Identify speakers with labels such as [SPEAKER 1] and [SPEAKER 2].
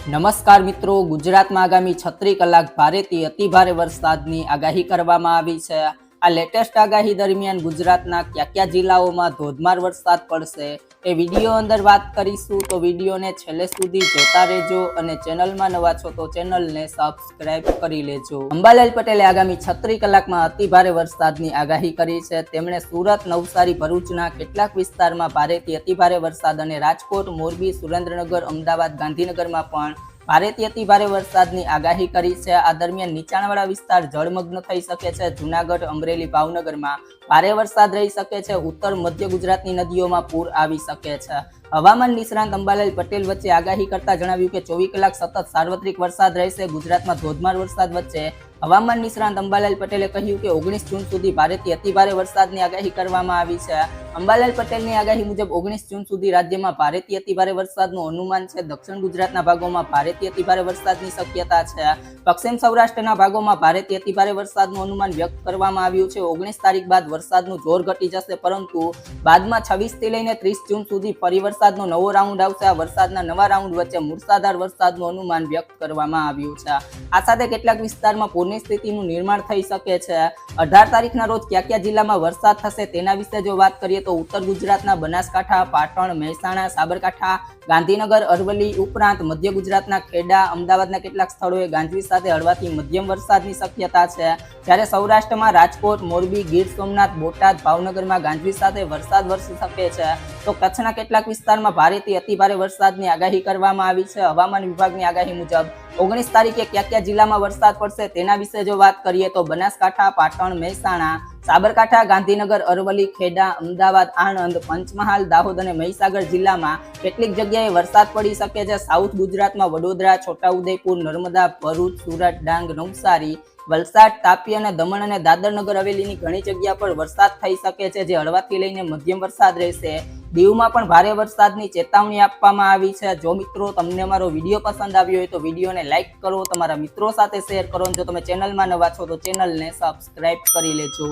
[SPEAKER 1] નમસ્કાર મિત્રો ગુજરાતમાં આગામી છત્રી કલાક ભારેથી અતિભારે વરસાદની આગાહી કરવામાં આવી છે. આ લેટેસ્ટ આગાહી દરમિયાન ગુજરાતના કયા કયા જિલ્લાઓમાં ધોધમાર વરસાદ પડશે એ વીડિયો અંદર વાત કરીશું. તો વિડીયોને છેલ્લે સુધી જોતા રહેજો અને ચેનલમાં નવા છો તો ચેનલને સબસ્ક્રાઇબ કરી લેજો. અંબાલાલ પટેલે આગામી છત્રી કલાકમાં અતિભારે વરસાદની આગાહી કરી છે. તેમણે સુરત, નવસારી, ભરૂચના કેટલાક વિસ્તારમાં ભારેથી અતિભારે વરસાદ અને રાજકોટ, મોરબી, સુરેન્દ્રનગર, અમદાવાદ, ગાંધીનગરમાં પણ ભારેથી ભારે વરસાદની આગાહી કરી છે. આ દરમિયાન નીચાણવાળા વિસ્તાર જળમગ્ન થઈ શકે છે. જુનાગઢ, અમરેલી, ભાવનગરમાં ભારે વરસાદ રહી શકે છે. ઉત્તર, મધ્ય ગુજરાતની નદીઓમાં પૂર આવી શકે છે. હવામાન નિષ્ણાંત અંબાલાલ પટેલ વચ્ચે આગાહી કરતા જણાવ્યું કે ચોવીસ કલાક સતત સાર્વત્રિક વરસાદ રહેશે. ગુજરાતમાં ધોધમાર વરસાદ વચ્ચે હવામાન નિષ્ણાંત અંબાલાલ પટેલે કહ્યું કે ઓગણીસ જૂન સુધી ભારેથી અતિભારે વરસાદની આગાહી કરવામાં આવી છે. અંબાલાલ પટેલની આગાહી મુજબ ઓગણીસ જૂન સુધી રાજ્યમાં ભારેથી અતિભારે વરસાદનું અનુમાન છે. દક્ષિણ ગુજરાતના ભાગોમાં ભારેથી અતિભારે વરસાદની શક્યતા છે. પશ્ચિમ સૌરાષ્ટ્રના ભાગોમાં ભારેથી અતિભારે વરસાદનું અનુમાન વ્યક્ત કરવામાં આવ્યું છે. ઓગણીસ તારીખ બાદ વરસાદનું જોર ઘટી જશે, પરંતુ બાદમાં છવ્વીસથી લઈને ત્રીસ જૂન સુધી ફરી વરસાદનો નવો રાઉન્ડ આવશે. આ વરસાદના નવા રાઉન્ડ વચ્ચે મૂળસાધાર વરસાદનું અનુમાન વ્યક્ત કરવામાં આવ્યું છે. આ સાથે કેટલાક વિસ્તારમાં પૂરની સ્થિતિનું નિર્માણ થઈ શકે છે. અઢાર તારીખના રોજ કયા કયા જિલ્લામાં વરસાદ થશે તેના વિશે જો વાત કરીએ તો ઉત્તર ગુજરાતના બનાસકાંઠા, પાટણ, મહેસાણા, સાબરકાંઠા, ગાંધીનગર, અરવલ્લી ઉપરાંત મધ્ય ગુજરાતના ખેડા, અમદાવાદના કેટલાક સ્થળોએ ગાંજવી સાથે હળવાથી મધ્યમ વરસાદની શક્યતા છે. જ્યારે સૌરાષ્ટ્રમાં રાજકોટ, મોરબી, ગીર સોમનાથ, બોટાદ, ભાવનગરમાં ગાંજવી સાથે વરસાદ વરસી શકે છે. તો કચ્છના કેટલાક વિસ્તારમાં ભારેથી અતિભારે વરસાદની આગાહી કરવામાં આવી છે. હવામાન વિભાગની આગાહી મુજબ ઓગણીસ તારીખે કયા કયા જિલ્લામાં વરસાદ પડશે તેના વિશે જો વાત કરીએ તો બનાસકાંઠા, પાટણ, મહેસાણા, સાબરકાંઠા, ગાંધીનગર, અરવલ્લી, ખેડા, અમદાવાદ, આણંદ, પંચમહાલ, દાહોદ અને મહીસાગર જિલ્લામાં કેટલીક જગ્યાએ વરસાદ પડી શકે છે. સાઉથ ગુજરાતમાં વડોદરા, છોટાઉદેપુર, નર્મદા, ભરૂચ, સુરત, ડાંગ, નવસારી વલસાડ, તાપી અને દમણ અને દાદર નગર હવેલીની ઘણી જગ્યા પર વરસાદ થઈ શકે છે, જે હળવાથી લઈને મધ્યમ વરસાદ રહેશે. દીવમાં પણ ભારે વરસાદની ચેતવણી આપવામાં આવી છે. જો મિત્રો તમને અમારો વીડિયો પસંદ આવ્યો હોય તો વિડીયોને લાઇક કરો, તમારા મિત્રો સાથે શેર કરો જો તમે ચેનલમાં નવા છો તો ચેનલને સબસ્ક્રાઇબ કરી લેજો.